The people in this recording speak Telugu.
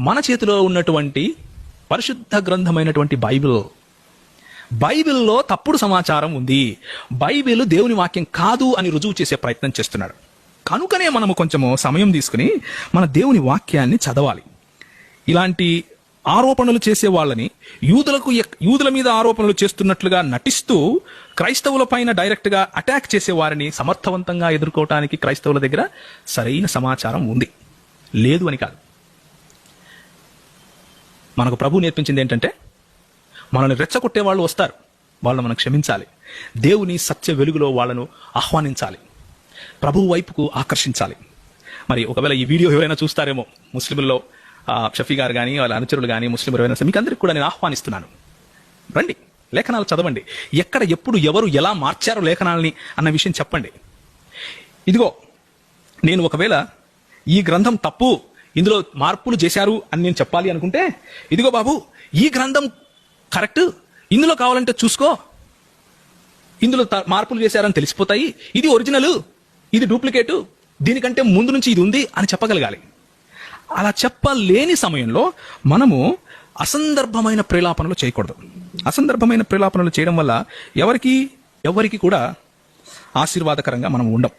మన చేతిలో ఉన్నటువంటి పరిశుద్ధ గ్రంథమైనటువంటి బైబిల్. బైబిల్లో తప్పుడు సమాచారం ఉంది. బైబిల్ దేవుని వాక్యం కాదు అని రుజువు చేసే ప్రయత్నం చేస్తున్నాడు. కనుకనే మనము కొంచెము సమయం తీసుకుని మన దేవుని వాక్యాన్ని చదవాలి. ఇలాంటి ఆరోపణలు చేసే వాళ్ళని యూదులకు యూదుల మీద ఆరోపణలు చేస్తున్నట్లుగా నటిస్తూ క్రైస్తవుల పైన డైరెక్ట్గా అటాక్ చేసే వారిని సమర్థవంతంగా ఎదుర్కోవటానికి క్రైస్తవుల దగ్గర సరైన సమాచారం ఉంది. లేదు అని కాదు. మనకు ప్రభు నేర్పించింది ఏంటంటే మనల్ని రెచ్చగొట్టే వాళ్ళు వస్తారు. వాళ్ళని మనం క్షమించాలి. దేవుని సత్య వెలుగులో వాళ్ళను ఆహ్వానించాలి. ప్రభు వైపుకు ఆకర్షించాలి. మరి ఒకవేళ ఈ వీడియో ఎవరైనా చూస్తారేమో ముస్లింల్లో షఫీ గారు కానీ వాళ్ళ అనుచరులు కానీ ముస్లిం ఎవరైనా మీకు అందరికీ కూడా నేను ఆహ్వానిస్తున్నాను. రండి లేఖనాలు చదవండి. ఎక్కడ ఎప్పుడు ఎవరు ఎలా మార్చారు లేఖనాలని అన్న విషయం చెప్పండి. ఇదిగో నేను ఒకవేళ ఈ గ్రంథం తప్పు ఇందులో మార్పులు చేశారు అని నేను చెప్పాలి అనుకుంటే ఇదిగో బాబు ఈ గ్రంథం కరెక్ట్ ఇందులో కావాలంటే చూసుకో. ఇందులో మార్పులు చేశారని తెలిసిపోతాయి. ఇది ఒరిజినల్ ఇది డూప్లికేట్ దీనికంటే ముందు నుంచి ఇది ఉంది అని చెప్పగలగాలి. అలా చెప్పలేని సమయంలో మనము అసందర్భమైన ప్రేలాపనలు చేయకూడదు. అసందర్భమైన ప్రేలాపనలు చేయడం వల్ల ఎవరికి ఎవరికి కూడా ఆశీర్వాదకరంగా మనం ఉండం.